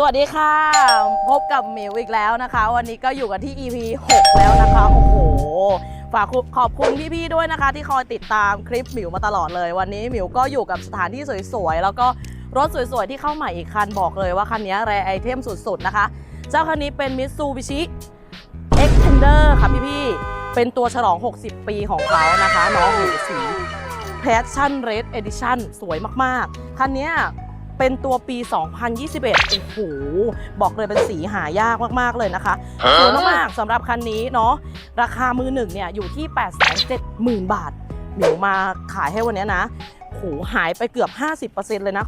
สวัสดีค่ะ พบกับหมิวอีกแล้วนะคะ วันนี้ก็อยู่กันที่ EP 6 แล้วนะคะ โอ้โห ฝากขอบคุณพี่ๆด้วยนะคะ ที่คอยติดตามคลิปหมิวมาตลอดเลย วันนี้หมิวก็อยู่กับสถานที่สวยๆ แล้วก็รถสวยๆ ที่เข้าใหม่อีกคันบอกเลยว่าคันนี้แรไอเทมสุดๆนะคะ เจ้าคันนี้เป็น Mitsubishi Xpander ค่ะพี่ๆ เป็นตัวฉลอง 60 ปีของเขานะคะ น้องหรือสี Passion Red Edition สวยมากๆ คันนี้ เป็นตัวปี 2021 โอ้โห บอกเลยเป็นสีหายากมาก ๆ เลยนะคะสวยมากๆสำหรับคันนี้เนาะ ราคามือหนึ่งเนี่ยอยู่ที่ 870,000 บาทหมิวมาขายให้วันเนี้ยนะโหหายไปเกือบ 50%เลยนะ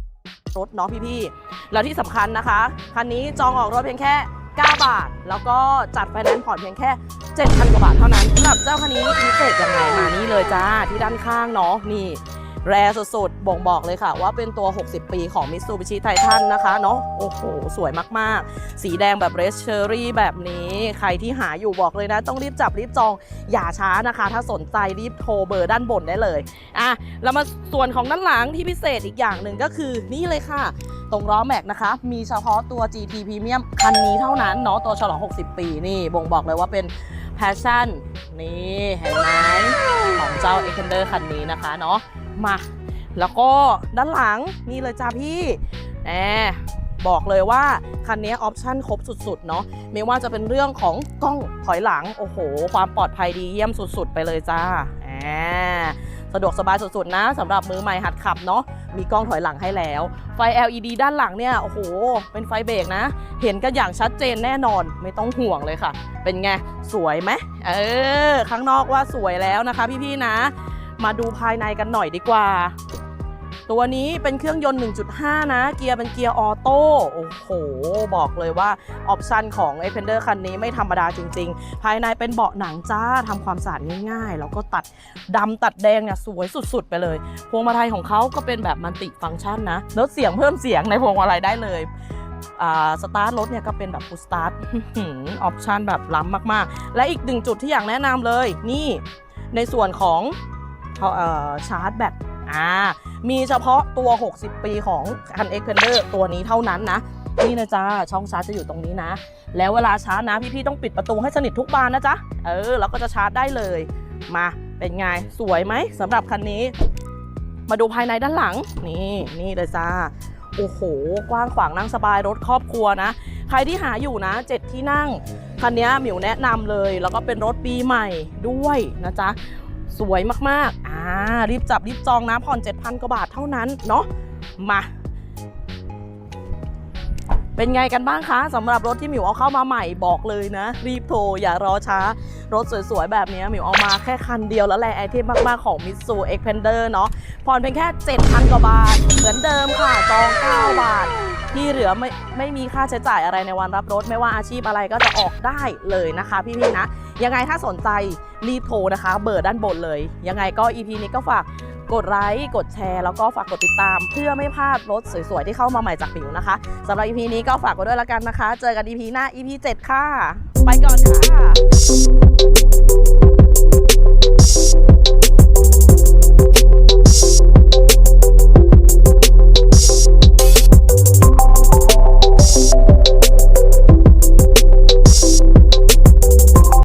รถเนาะพี่ ๆ แล้วที่สำคัญนะคะ คันนี้จองออกรถเพียงแค่ 9 บาท แล้วก็จัดไฟแนนซ์ผ่อนเพียงแค่7,000กว่าบาทเท่านั้นสำหรับเจ้าคันนี้พิเศษยังไงมานี่เลยจ้าที่ด้านข้างเนาะนี่ แรสุดๆ บ่งบอกเลยค่ะว่าเป็นตัว 60 ปีของ Mitsubishi Titan นะคะเนาะโอ้โห สวยมากๆ สีแดงแบบเรสเชอรี่แบบนี้ ใครที่หาอยู่บอกเลยนะ ต้องรีบจับรีบจอง อย่าช้านะคะ ถ้าสนใจรีบโทรเบอร์ด้านบนได้เลยอะแล้วมาส่วนของด้านหลังที่พิเศษอีกอย่างหนึ่งก็คือนี่เลยค่ะ ตรงล้อแม็กนะคะ มีเฉพาะตัว GT Premium คันนี้เท่านั้นเนาะตัวฉลอง 60 ปีนี่บ่งบอกเลยว่าเป็น Passion นี่เห็นไหมของเจ้า e x t e n d e r คันนี้นะคะเนาะ มา แล้วก็ด้านหลังนี่เลยจ้าพี่แหมบอกเลยว่า คันนี้ออปชั่นครบสุดๆ เนาะไม่ว่าจะเป็นเรื่องของกล้องถอยหลัง โอ้โห ความปลอดภัยดีเยี่ยมสุดๆ ไปเลยจ้าแหมสะดวกสบายสุดๆ นะสำหรับมือใหม่หัดขับเนาะมีกล้องถอยหลังให้แล้ว ไฟ LED ด้านหลังเนี่ย โอ้โห เป็นไฟเบรกนะ เห็นกันอย่างชัดเจนแน่นอนไม่ต้องห่วงเลยค่ะ เป็นไง สวยไหมเออ ข้างนอกว่าสวยแล้วนะคะพี่ๆนะ มาดูภายในกันหน่อยดีกว่า ตัวนี้เป็นเครื่องยนต์ 1.5 นะ เกียร์เป็นเกียร์ออโต้ โอ้โห บอกเลยว่า ออปชันของ a p e n d e r คันนี้ไม่ธรรมดาจริง ๆ ภายในเป็นเบาะหนังจ้าทำความสะอาดง่ายๆ แล้วก็ตัดดำตัดแดงเนี่ยสวยสุดๆ ไปเลย พวงมาลัยของเขาก็เป็นแบบมันติฟังก์ชันนะลดเสียงเพิ่มเสียงในพวงมาลัยได้เลยอ่าสตาร์ทรถเนี่ยก็เป็นแบบฟูสตาร์ทออปชันแบบล้ำมากๆ และอีกหนึ่งจุดที่อยากแนะนำเลย นี่ในส่วนของ เอ่อชาร์จแบตอ่ามีเฉพาะตัว 60 ปีของคัน e x p e n d e r ตัวนี้เท่านั้นนะ นี่นะจ๊ะช่องชาร์จจะอยู่ตรงนี้นะ แล้วเวลาชาร์จนะพี่ๆต้องปิดประตูให้สนิททุกบานนะจ๊ะเออแล้วก็จะชาร์จได้เลย มาเป็นไงสวยไหมสำหรับคันนี้ มาดูภายในด้านหลัง นี่นี่เลยจ้าโอ้โห กว้างขวางนั่งสบายรถครอบครัวนะ ใครที่หาอยู่นะ7ที่นั่ง คันนี้หมิวแนะนำเลย แล้วก็เป็นรถปีใหม่ด้วยนะจ๊ะ สวยมากๆ อ่า รีบจับรีบจองนะผ่อน 7,000 กว่าบาทเท่านั้น เนาะมา เป็นไงกันบ้างคะสำหรับรถที่หมิวเอาเข้ามาใหม่บอกเลยนะ รีบโทร อย่ารอช้า รถสวยๆ แบบนี้หมิวเอามาแค่คันเดียวแล้วแหละไอเทมมากๆ ของ Mitsu Xpander เนาะผ่อนเพียงแค่ 7,000 กว่าบาท เหมือนเดิมค่ะจอง 9 บาท ที่เหลือไม่ไม่มีค่าใช้จ่ายอะไรในวันรับรถ ไม่ว่าอาชีพอะไรก็จะออกได้เลยนะคะ พี่ๆนะ ยังไงถ้าสนใจรีบโทรนะคะ เบอร์ด้านบนเลย ยังไงก็ EP นี้ก็ฝากกดไลค์กดแชร์ แล้วก็ฝากกดติดตาม เพื่อไม่พลาดรถสวยๆ ที่เข้ามาใหม่จากปิวนะคะสำหรับ EP นี้ก็ฝากกดด้วยละกันนะคะ เจอกัน EP หน้า EP 7 ค่ะ ไปก่อนค่ะ